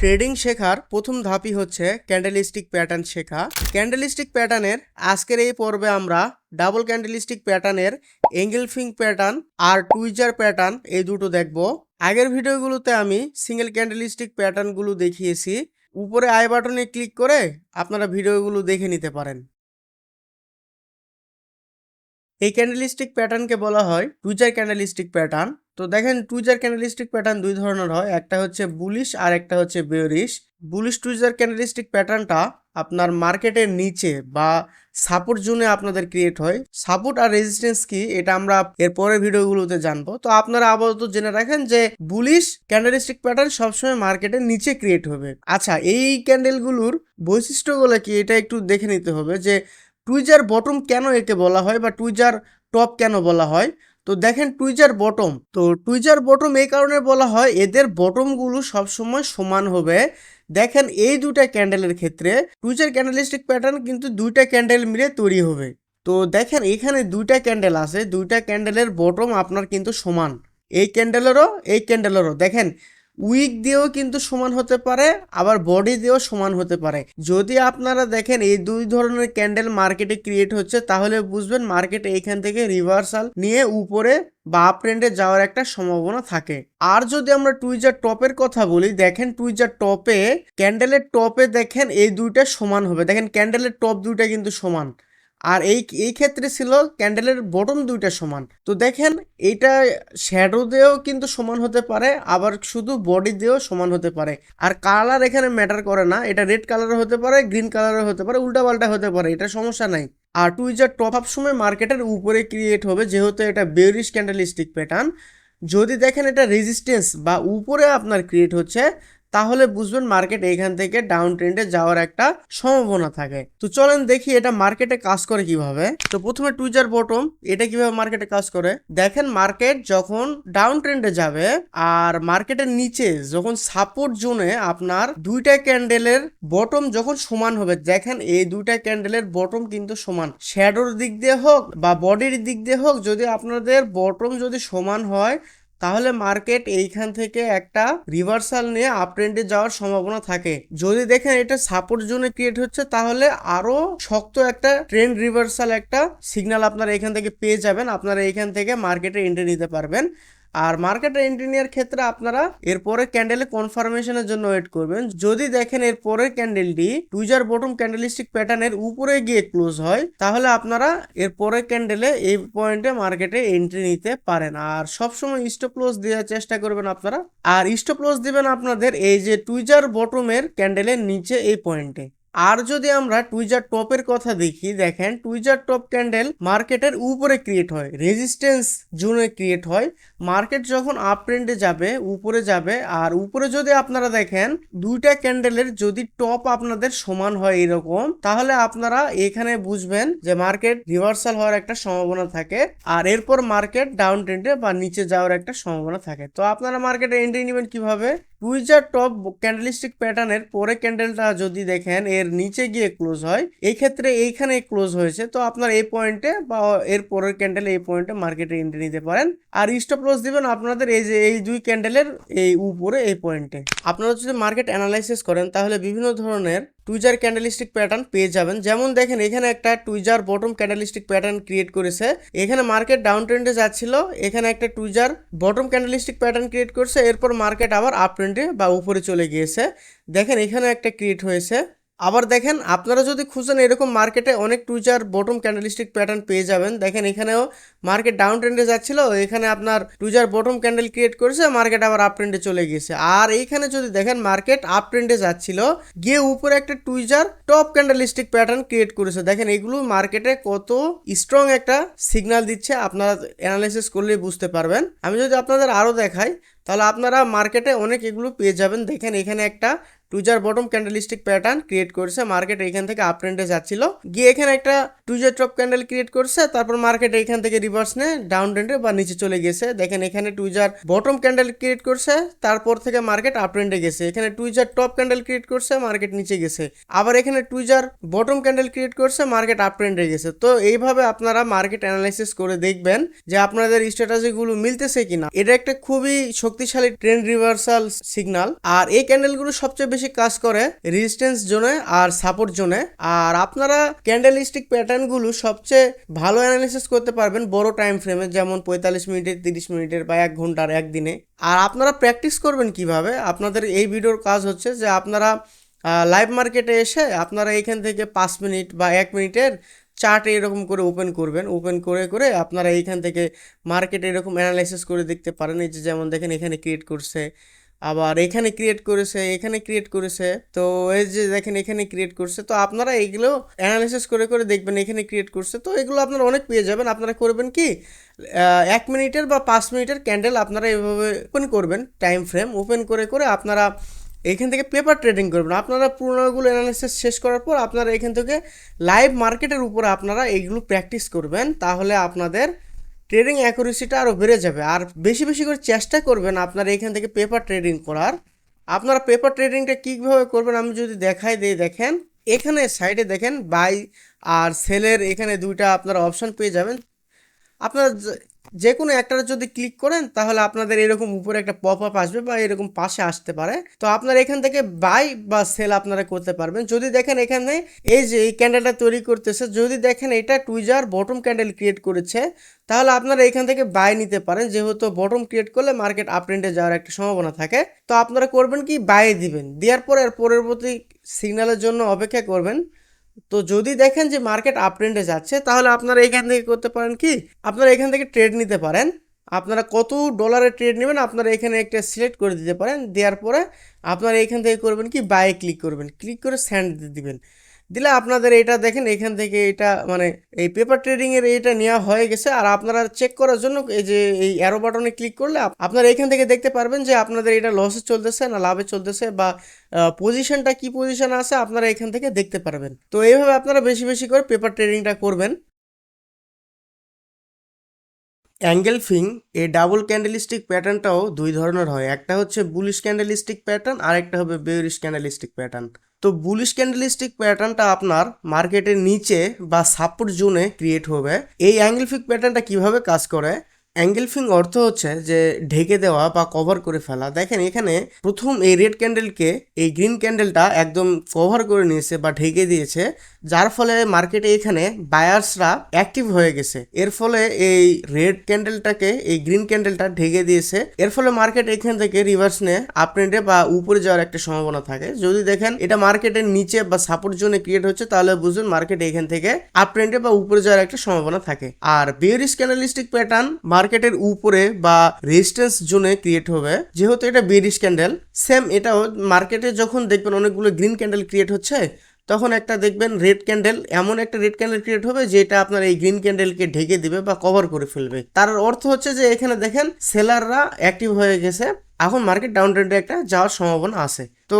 Trading শেখার প্রথম ধাপই হচ্ছে ক্যান্ডেলিস্টিক প্যাটার্ন শেখা। ক্যান্ডেলিস্টিক প্যাটার্নের আজকের এই পর্বে আমরা ডাবল ক্যান্ডেলিস্টিক প্যাটার্নের এঙ্গেলফিং প্যাটার্ন আর টুইজার প্যাটার্ন এই দুটো দেখব। আগের ভিডিওগুলোতে আমি সিঙ্গেল ক্যান্ডেলিস্টিক প্যাটার্নগুলো দেখিয়েছি। উপরে আই বাটনে ক্লিক করে আপনারা ভিডিওগুলো দেখে নিতে পারেন। এই ক্যান্ডেলিস্টিক প্যাটার্নকে বলা হয় টুইজার ক্যান্ডেলিস্টিক প্যাটার্ন তো দেখেন টুইজার ক্যান্ডেলিস্টিক প্যাটার্ন দুই ধরনের হয়, একটা হচ্ছে বুলিশ আর একটা হচ্ছে বেরিশ বুলিশ টুইজার ক্যান্ডেলিস্টিক প্যাটার্নটা আপনার মার্কেটের নিচে বা সাপোর্ট জোনে আপনাদের ক্রিয়েট হয়। সাপোর্ট আর রেজিস্ট্যান্স কি এটা আমরা এর পরের ভিডিওগুলোতে জানব। তো আপনারা আপাতত জেনে রাখেন যে বুলিশ ক্যান্ডেলিস্টিক প্যাটার্ন সবসময় মার্কেটের নিচে ক্রিয়েট হবে। আচ্ছা এই ক্যান্ডেলগুলোর বৈশিষ্ট্যগুলো কি এটা একটু দেখে নিতে হবে যে টুইজার বটম কেন একে বলা হয় বা টুইজার টপ কেন বলা হয়? তো দেখেন টুইজার বটম। তো টুইজার বটম এই কারণে বলা হয়, এদের বটমগুলো সবসময় সমান হবে। দেখেন এই দুটা ক্যান্ডেলের ক্ষেত্রে টুইজার ক্যান্ডেলিস্টিক প্যাটার্ন কিন্তু দুইটা ক্যান্ডেল মিলে তৈরি হবে। তো দেখেন এখানে দুইটা ক্যান্ডেল আছে, দুইটা ক্যান্ডেলের বটম আপনার কিন্তু সমান। এই ক্যান্ডেলেরও এই ক্যান্ডেলেরও। দেখেন উইক দিয়েও কিন্তু সমান হতে পারে, আবার বডি দিয়েও সমান হতে পারে। যদি আপনারা দেখেন এই দুই ধরনের ক্যান্ডেল মার্কেটে ক্রিয়েট হচ্ছে, তাহলে বুঝবেন মার্কেট এইখান থেকে রিভার্সাল নিয়ে উপরে বা আপ ট্রেন্ডে যাওয়ার একটা সম্ভাবনা থাকে। আর যদি আমরা টুইজার টপের কথা বলি, দেখেন টুইজার টপে ক্যান্ডেলের টপে দেখেন এই দুইটা সমান হবে। দেখেন ক্যান্ডেলের টপ দুইটা কিন্তু সমান। আর এই এই ক্ষেত্রে ছিল ক্যান্ডেলের বটম দুইটা সমান। তো দেখেন, এইটা শ্যাডো দিয়েও কিন্তু সমান হতে পারে, আবার শুধু বডি দিয়েও সমান হতে পারে। আর কালার এখানে ম্যাটার করে না, এটা রেড কালারও হতে পারে গ্রিন কালারও হতে পারে, উল্টাপাল্টা হতে পারে, এটা সমস্যা নাই। আর টুইজার টপ আপ সময় মার্কেটের উপরে ক্রিয়েট হবে, যেহেতু এটা বেরিশ ক্যান্ডেলিস্টিক প্যাটার্ন যদি দেখেন এটা রেজিস্ট্যান্স বা উপরে আপনার ক্রিয়েট হচ্ছে তাহলে বুঝবেন মার্কেট এখান থেকে ডাউন ট্রেন্ডে যাওয়ার একটা সম্ভাবনা থাকে। তো চলেন দেখি এটা মার্কেটে কাজ করে কীভাবে। তো প্রথমে টুইজার বটম এটা কীভাবে মার্কেটে কাজ করে? দেখেন মার্কেট যখন ডাউন ট্রেন্ডে যাবে আর মার্কেটের নিচে যখন সাপোর্ট জোনে আপনার দুইটা ক্যান্ডেলের বটম যখন সমান হবে, দেখেন এই দুইটা ক্যান্ডেলের বটম কিন্তু সমান। শ্যাডোর দিক দিয়ে হোক বা বডির দিক দিয়ে হোক, যদি আপনাদের বটম যদি সমান হয় তাহলে মার্কেট এইখান থেকে একটা রিভার্সাল নিয়ে আপ ট্রেন্ডে যাওয়ার সম্ভাবনা থাকে। যদি দেখেন এটা সাপোর্ট জোনে ক্রিয়েট হচ্ছে, তাহলে আরও শক্ত একটা ট্রেন্ড রিভার্সাল একটা সিগনাল আপনারা এখান থেকে পেয়ে যাবেন। আপনারা এখান থেকে মার্কেটে এন্ট্রি নিতে পারবেন। আর মার্কেটে এন্ট্রি নেওয়ার ক্ষেত্রে আপনারা এরপরে ক্যান্ডেলে কনফার্মেশনের জন্য ওয়েট করবেন। যদি দেখেন এর পরের ক্যান্ডেলটি টুইজার বটম ক্যান্ডেলিস্টিক প্যাটার্নের উপরে গিয়ে ক্লোজ হয়, তাহলে আপনারা এর পরের ক্যান্ডেলে এই পয়েন্টে মার্কেটে এন্ট্রি নিতে পারেন। আর সবসময় স্টপ লস দেওয়ার চেষ্টা করবেন আপনারা। আর স্টপ লস দিবেন আপনাদের এই যে টুইজার বটমের ক্যান্ডেলের নিচে এই পয়েন্টে আর যদি আমরা টুইজার টপের কথা দেখি, দেখেন টুইজার টপ ক্যান্ডেল মার্কেটের উপরে ক্রিয়েট হয় রেজিস্ট্যান্স জোনে ক্রিয়েট হয়। মার্কেট যখন আপ ট্রেন্ডে যাবে, উপরে যাবে, আর উপরে যদি আপনারা দেখেন, দুইটা ক্যান্ডেলের যদি টপ আপনাদের সমান হয় এরকম, তাহলে আপনারা এখানে বুঝবেন যে মার্কেট রিভার্সাল হওয়ার একটা সম্ভাবনা থাকে, আর এরপর মার্কেট ডাউন ট্রেন্ডে বা নিচে যাওয়ার একটা সম্ভাবনা থাকে। তো আপনারা মার্কেটে এন্ট্রি নেবেন কীভাবে? টুইজার টপ ক্যান্ডেলিস্টিক প্যাটার্নের পরে ক্যান্ডেলটা যদি দেখেন, এর নিচে গিয়ে ক্লোজ হয় এই ক্ষেত্রে এইখানে ক্লোজ হয়েছে। তো আপনার এই পয়েন্টে বা এর পরের ক্যান্ডেল এই পয়েন্টে মার্কেটে এন্ট্রি নিতে পারেন। আর স্টপ লস দিবেন আপনাদের এই যে, এই দুই ক্যান্ডেলের এই উপরে, এই পয়েন্টে আপনারা যদি মার্কেট অ্যানালাইসিস করেন, তাহলে বিভিন্ন ধরনের টুইজার ক্যান্ডেলিস্টিক প্যাটার্ন পেয়ে যাবেন। যেমন দেখেন, এখানে একটা tweezer bottom candlestick pattern create করেছে। এখানে মার্কেট ডাউন ট্রেন্ডে যাচ্ছিল, এখানে একটা tweezer bottom candlestick pattern create করছে, এরপর মার্কেট আবার আপ ট্রেন্ডে বা উপরে চলে গিয়েছে। দেখেন, এখানে একটা ক্রিয়েট হয়েছে। আবার দেখেন, আপনারা যদি খুঁজেন, এরকম মার্কেটে অনেক টুইজার বটম ক্যান্ডেলিস্টিক প্যাটার্ন পেয়ে যাবেন। দেখেন, এখানেও মার্কেট ডাউন ট্রেন্ডে যাচ্ছিল, এখানে আপনার টুইজার বটম ক্যান্ডেল ক্রিয়েট করেছে মার্কেট আবার আপ ট্রেন্ডে চলে গিয়েছে। আর এইখানে যদি দেখেন মার্কেট আপ ট্রেন্ডে যাচ্ছিল, গিয়ে উপরে একটা tweezer top candlestick pattern create করেছে। দেখেন, এগুলো মার্কেটে কত স্ট্রং একটা সিগন্যাল দিচ্ছে, আপনারা অ্যানালাইসিস করলেই বুঝতে পারবেন। আমি যদি আপনাদের আরও দেখাই, তাহলে আপনারা মার্কেটে অনেক এগুলো পেয়ে যাবেন। দেখেন, এখানে একটা tweezer bottom candlestick pattern create করেছে, মার্কেট এখান থেকে আপ ট্রেন্ডে যাচ্ছিল। গিয়ে এখানে একটা টুজার টপ ক্যান্ডেল ক্রিয়েট করছে, তারপর মার্কেট এখান থেকে রিভার্স নে ডাউন ট্রেন্ডে বা নিচে চলে গেছে। দেখেন এখানে টুইজার বটম ক্যান্ডেল ক্রিয়েট করছে, তারপর থেকে মার্কেট আপ ট্রেন্ডে গেছে। এখানে টুইজার টপ ক্যান্ডেল ক্রিয়েট করছে, মার্কেট নিচে গেছে। আবার এখানে টুইজার বটম ক্যান্ডেল ক্রিয়েট করছে, মার্কেট আপ ট্রেন্ডে গেছে। তো এইভাবে আপনারা মার্কেট অ্যানালাইসিস করে দেখবেন যে আপনাদের স্ট্র্যাটেজিগুলো মিলতেছে কিনা। এটা একটা খুবই শক্তিশালী ট্রেন্ড রিভার্সাল সিগন্যাল আর এই ক্যান্ডেলগুলো সবচেয়ে বেশি কাজ করে রেজিস্ট্যান্স জোনে আর সাপোর্ট জোনে। আর আপনারা ক্যান্ডেলিস্টিক প্যাটার্নগুলো সবচেয়ে ভালো অ্যানালিসিস করতে পারবেন বড় টাইম ফ্রেমে যেমন পঁয়তাল্লিশ মিনিটের তিরিশ মিনিটের বা এক ঘণ্টার একদিনে। আর আপনারা প্র্যাকটিস করবেন কীভাবে? আপনাদের এই ভিডিওর কাজ হচ্ছে যে আপনারা লাইভ মার্কেটে এসে আপনারা এখান থেকে পাঁচ মিনিট বা এক মিনিটের চার্ট এরকম করে ওপেন করবেন। ওপেন করে করে আপনারা এইখান থেকে মার্কেটে এরকম অ্যানালাইসিস করে দেখতে পারেন। এই যে যেমন দেখেন এখানে ক্রিয়েট করছে। আবার এখানে ক্রিয়েট করেছে, এখানে ক্রিয়েট করেছে। তো এই যে দেখেন, এখানে ক্রিয়েট করছে। তো আপনারা এইগুলো অ্যানালিসিস করে করে দেখবেন, এখানে ক্রিয়েট করছে। তো এগুলো আপনারা অনেক পেয়ে যাবেন। আপনারা করবেন কি এক মিনিটের বা পাঁচ মিনিটের ক্যান্ডেল আপনারা এভাবে ওপেন করবেন টাইম ফ্রেম ওপেন করে করে আপনারা এইখান থেকে পেপার ট্রেডিং করবেন। আপনারা পুরোনোগুলো অ্যানালিসিস শেষ করার পর আপনারা এখান থেকে লাইভ মার্কেটের উপরে আপনারা এইগুলো প্র্যাকটিস করবেন। তাহলে আপনাদের ট্রেডিং অ্যাকুরেসিটা আরও বেড়ে যাবে। আর বেশি বেশি করে চেষ্টা করবেন আপনারা এখান থেকে পেপার ট্রেডিং করার। আপনারা পেপার ট্রেডিংটা কীভাবে করবেন আমি যদি দেখাই দিয়ে দেখেন, এখানে সাইডে দেখেন বাই আর সেলের এখানে দুইটা আপনারা অপশান পেয়ে যাবেন। আপনারা যে- কোনো একটার যদি ক্লিক করেন, তাহলে আপনাদের এরকম উপরে একটা পপ আপ আসবে বা এরকম পাশে আসতে পারে। তো আপনারা এখান থেকে বাই বা সেল আপনারা করতে পারবেন। যদি দেখেন এখানে এই যে এই ক্যান্ডেলটা তৈরি করতেছে, যদি দেখেন এটা টুইজার বটম ক্যান্ডেল ক্রিয়েট করেছে, তাহলে আপনারা এখান থেকে বাই নিতে পারেন। যেহেতু বটম ক্রিয়েট করলে মার্কেট আপ ট্রেন্ডে যাওয়ার একটা সম্ভাবনা থাকে। তো আপনারা করবেন কি? বাই দিবেন। দেওয়ার পরে আর পরবর্তী সিগন্যালের জন্য অপেক্ষা করবেন। তো যদি দেখেন যে মার্কেট আপ ট্রেন্ডে যাচ্ছে, তাহলে আপনারা এখান থেকে করতে পারেন কি? আপনারা এখান থেকে ট্রেড নিতে পারেন। আপনারা কত ডলারের ট্রেড নেবেন, আপনারা এখানে একটা সিলেক্ট করে দিতে পারেন। দেওয়ার পরে আপনারা এখান থেকে করবেন কি? বাই ক্লিক করবেন। ক্লিক করে স্যান্ড দিবেন। দিলে আপনাদের এটা দেখেন, এখান থেকে এটা মানে এই পেপার ট্রেডিং এর এটা নেওয়া হয়ে গেছে। আর আপনারা চেক করার জন্য এই যে এই অ্যারো বাটনে ক্লিক করলে আপনারা এখান থেকে দেখতে পারবেন যে আপনাদের এটা লসে চলতেছে না লাভে চলতেছে বা পজিশনটা কি পজিশন আছে আপনারা এখান থেকে দেখতে পারবেন। তো এইভাবে আপনারা বেশি বেশি করে পেপার ট্রেডিংটা করবেন। অ্যাঙ্গেল ফিং এই ডাবল ক্যান্ডেলিস্টিক প্যাটার্নটাও দুই ধরনের হয়। একটা হচ্ছে বুলিশ ক্যান্ডেলিস্টিক প্যাটার্ন আর একটা হবে বেউরিশ ক্যান্ডেলিস্টিক প্যাটার্ন তো বুলিশ ক্যান্ডেলিস্টিক প্যাটার্নটা আপনার মার্কেটের নিচে বা সাপোর্ট জোনে ক্রিয়েট হবে। এই অ্যাঙ্গেল ফিক প্যাটার্নটা কীভাবে কাজ করে? অ্যাঙ্গেল ফিং অর্থ হচ্ছে যে ঢেকে দেওয়া বা কভার করে ফেলা। দেখেন এখানে প্রথম এই রেড ক্যান্ডেলকে এই গ্রিন ক্যান্ডেলটা একদম কভার করে নিয়েছে বা ঢেকে দিয়েছে। যার ফলে মার্কেটে এখানে বায়ার্সরা অ্যাক্টিভ হয়ে গেছে। এর ফলে এই রেড ক্যান্ডেলটাকে এই গ্রিন ক্যান্ডেলটা ঢেকে দিয়েছে। এর ফলে মার্কেট এখান থেকে রিভার্স নিয়ে আপট্রেন্ডে বা উপরে যাওয়ার একটা সম্ভাবনা থাকে। যদি দেখেন, এটা মার্কেটের নিচে বা সাপোর্ট জোনে ক্রিয়েট হচ্ছে, তাহলে বুঝবেন মার্কেট এখান থেকে আপট্রেন্ডে বা উপরে যাওয়ার একটা সম্ভাবনা থাকে। আর বিয়ারিশ ক্যান্ডেলিস্টিক প্যাটার্ন মার্কেটের উপরে বা রেজিস্ট্যান্স জোনে ক্রিয়েট হবে। যেহেতু এটা বিয়ারিশ ক্যান্ডেল সেম এটাও মার্কেটে যখন দেখবেন অনেকগুলো গ্রিন ক্যান্ডেল ক্রিয়েট হচ্ছে তখন একটা দেখবেন রেড ক্যান্ডেল এমন একটা রেড ক্যান্ডেল ক্রিয়েট হবে যেটা আপনার এই গ্রিন ক্যান্ডেলকে ঢেকে দিবে বা কভার করে ফেলবে। তার অর্থ হচ্ছে যে এখানে দেখেন সেলাররা অ্যাক্টিভ হয়ে গেছে। এখন মার্কেট ডাউন ট্রেন্ডে একটা যাওয়ার সম্ভাবনা আছে। তো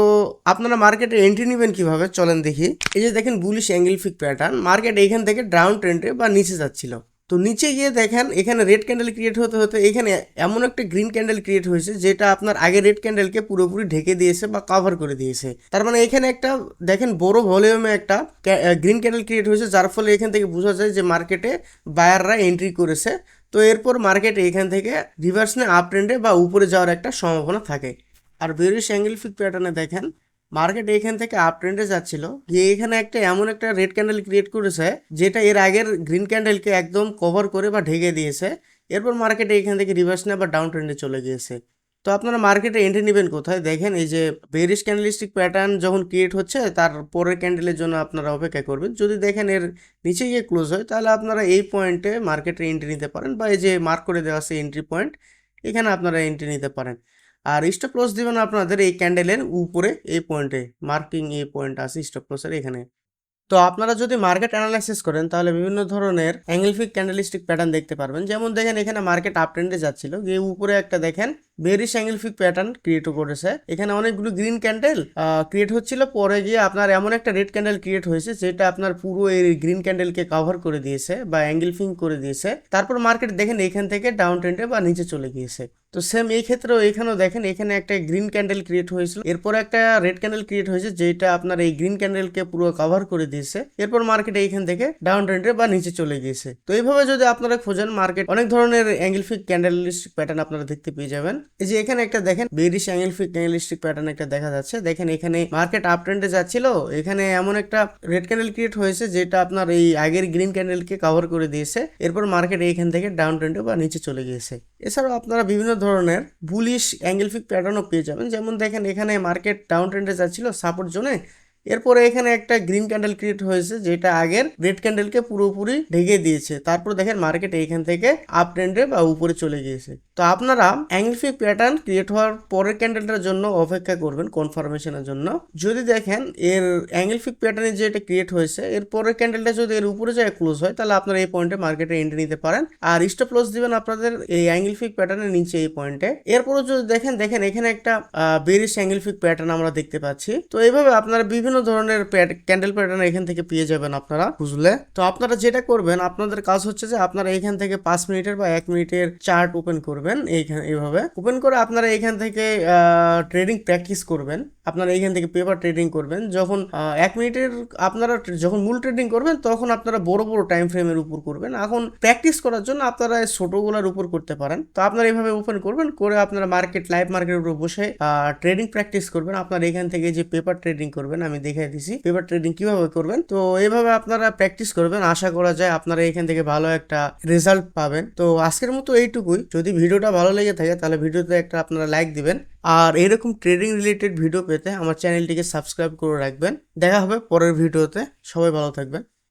আপনারা মার্কেটে এন্ট্রি নেবেন কীভাবে? চলেন দেখি। এই যে দেখেন bullish engulfing pattern market এখান থেকে ডাউন ট্রেন্ডে বা নিচে যাচ্ছিল। তো নিচে গিয়ে দেখেন, এখানে রেড ক্যান্ডেল ক্রিয়েট হতে হতে এখানে এমন একটা গ্রিন ক্যান্ডেল ক্রিয়েট হয়েছে, যেটা আপনার আগে রেড ক্যান্ডেলকে পুরোপুরি ঢেকে দিয়েছে বা কভার করে দিয়েছে। তার মানে এখানে একটা, দেখেন বড় ভলিউমে একটা গ্রিন ক্যান্ডেল ক্রিয়েট হয়েছে, যার ফলে এখান থেকে বোঝা যায় যে মার্কেটে বায়াররা এন্ট্রি করেছে। তো এরপর মার্কেট এখান থেকে রিভার্স নিয়ে আপ ট্রেন্ডে বা উপরে যাওয়ার একটা সম্ভাবনা থাকে। আর বেরিশ অ্যাঙ্গেল ফিক প্যাটার্নে দেখেন মার্কেট এখান থেকে আপ ট্রেন্ডে যাচ্ছিল। গিয়ে এখানে একটা এমন একটা রেড ক্যান্ডেল ক্রিয়েট করেছে, যেটা এর আগের গ্রিন ক্যান্ডেলকে একদম কভার করে বা ঢেকে দিয়েছে। এরপর মার্কেটে এখান থেকে রিভার্স নেয় বা ডাউন ট্রেন্ডে চলে গিয়েছে। তো আপনারা মার্কেটে এন্ট্রি নেবেন কোথায়? দেখেন এই যে বেরিশ ক্যান্ডেলিস্টিক প্যাটার্ন যখন ক্রিয়েট হচ্ছে, তার পরের ক্যান্ডেলের জন্য আপনারা অপেক্ষা করবেন। যদি দেখেন এর নিচে গিয়ে ক্লোজ হয়, তাহলে আপনারা এই পয়েন্টে মার্কেটে এন্ট্রি নিতে পারেন বা এই যে মার্ক করে দেওয়া আছে এন্ট্রি পয়েন্ট এখানে আপনারা এন্ট্রি নিতে পারেন। আর স্টপ লস দিবেন আপনাদের এই ক্যান্ডেলের উপরে, এই পয়েন্টে মার্কিং এই পয়েন্ট আছে স্টপ লসের এখানে। তো আপনারা যদি মার্কেট অ্যানালাইসিস করেন, তাহলে বিভিন্ন ধরনের অ্যাঙ্গেলফিক ক্যান্ডেলিস্টিক প্যাটার্ন দেখতে পারবেন। যেমন দেখেন, এখানে মার্কেট আপ ট্রেন্ডে যাচ্ছিল। গিয়ে উপরে একটা দেখেন বেরিশ অ্যাঙ্গেলফিক প্যাটার্ন ক্রিয়েট করেছে। এখানে অনেকগুলো গ্রিন ক্যান্ডেল ক্রিয়েট হচ্ছিল। পরে গিয়ে আপনার এমন একটা রেড ক্যান্ডেল ক্রিয়েট হয়েছে, যেটা আপনার পুরো এই গ্রিন ক্যান্ডেলকে কভার করে দিয়েছে বা অ্যাঙ্গেলফিং করে দিয়েছে। তারপর মার্কেট দেখেন এখান থেকে ডাউন ট্রেন্ডে বা নিচে চলে গিয়েছে। তো সেম এই ক্ষেত্রেও এখানেও দেখেন, এখানে একটা গ্রিন ক্যান্ডেল ক্রিয়েট হয়েছিল। এরপর একটা রেড ক্যান্ডেল ক্রিয়েট হয়েছে, যেটা আপনার এই গ্রিন ক্যান্ডেলকে পুরো কভার করে দিয়েছে। এরপর মার্কেট এইখান থেকে ডাউন ট্রেন্ডে বা নিচে চলে গিয়েছে। তো এইভাবে যদি আপনারা খোঁজেন মার্কেট অনেক ধরনের অ্যাঙ্গেলফিক ক্যান্ডেলিস্টিক প্যাটার্ন আপনারা দেখতে পেয়ে যাবেন। এই যে এখানে একটা দেখেন বেরিশ অ্যাঙ্গেলফিক ক্যান্ডেলিস্টিক প্যাটার্ন একটা দেখা যাচ্ছে। দেখেন এখানে মার্কেট আপ ট্রেন্ডে যাচ্ছিল। এখানে এমন একটা রেড ক্যান্ডেল ক্রিয়েট হয়েছে যেটা আপনার এই আগের গ্রিন ক্যান্ডেলকে কভার করে দিয়েছে। এরপর মার্কেট এইখান থেকে ডাউন ট্রেন্ডে বা নিচে চলে গিয়েছে। এছাড়াও আপনারা বিভিন্ন ধরনের বুলিশ অ্যাঙ্গেলফিক প্যাটার্নও পেয়ে যাবেন। যেমন দেখেন এখানে মার্কেট ডাউন ট্রেন্ডে যাচ্ছিল সাপোর্ট জোনে এরপরে এখানে একটা গ্রিন ক্যান্ডেল ক্রিয়েট হয়েছে যেটা আগের রেড ক্যান্ডেলকে পুরোপুরি ঢেকে দিয়েছে। তারপর দেখেন মার্কেট এইখান থেকে আপ ট্রেন্ডে বা উপরে চলে গিয়েছে। তো আপনারা অ্যাঙ্গেলফিক প্যাটার্ন ক্রিয়েট হওয়ার পরের ক্যান্ডেলটার জন্য অপেক্ষা করবেন কনফার্মেশনের জন্য। যদি দেখেন এর অ্যাঙ্গেলফিক প্যাটার্নে যে এটা ক্রিয়েট হয়েছে, এর পরের ক্যান্ডেলটা যদি এর উপরে যায় ক্লোজ হয়, তাহলে আপনারা এই পয়েন্টে মার্কেটে এন্ট্রি নিতে পারেন। আর স্টপ লস দিবেন আপনাদের এই অ্যাঙ্গেলফিক প্যাটার্নের নিচে এই পয়েন্টে এরপরে যদি দেখেন দেখেন এখানে একটা বেরিশ অ্যাঙ্গেলফিক প্যাটার্ন আমরা দেখতে পাচ্ছি। তো এইভাবে আপনারা বিভিন্ন ধরনের ক্যান্ডেল প্যাটার্ন এখান থেকে পেয়ে যাবেন আপনারা, বুঝলে? তো আপনারা যেটা করবেন, আপনাদের কাজ হচ্ছে যে আপনারা এখান থেকে পাঁচ মিনিটের বা এক মিনিটের চার্ট ওপেন করবেন। এইখানে এইভাবে। ওপেন করে আপনারা এখান থেকে ট্রেডিং প্র্যাকটিস করবেন। আপনারা এখান থেকে পেপার ট্রেডিং করবেন। যখন এক মিনিটের আপনারা যখন মূল ট্রেডিং করবেন, তখন আপনারা বড় বড় টাইম ফ্রেমের উপর করবেন। এখন প্র্যাকটিস করার জন্য আপনারা ছোটগুলোর উপর করতে পারেন। তো আপনারা এইভাবে ওপেন করবেন, করে আপনারা মার্কেট লাইভ মার্কেটের উপর বসে ট্রেডিং প্র্যাকটিস করবেন। আপনারা এখান থেকে যে পেপার ট্রেডিং করবেন, আমি দেখাই দিছি। পেপার ট্রেডিং কীভাবে করবেন? তো এইভাবে আপনারা প্র্যাকটিস করবেন। আশা করা যায় আপনারা এখান থেকে ভালো একটা রেজাল্ট পাবেন। তো আজকের মতো এইটুকুই। যদি ভিডিওটা ভালো লেগে থাকে, তাহলে ভিডিওতে একটা আপনারা লাইক দিবেন। আর এরকম ট্রেডিং রিলেটেড ভিডিও পেতে আমার চ্যানেলটিকে সাবস্ক্রাইব করে রাখবেন। দেখা হবে পরের ভিডিওতে সবাই ভালো থাকবেন।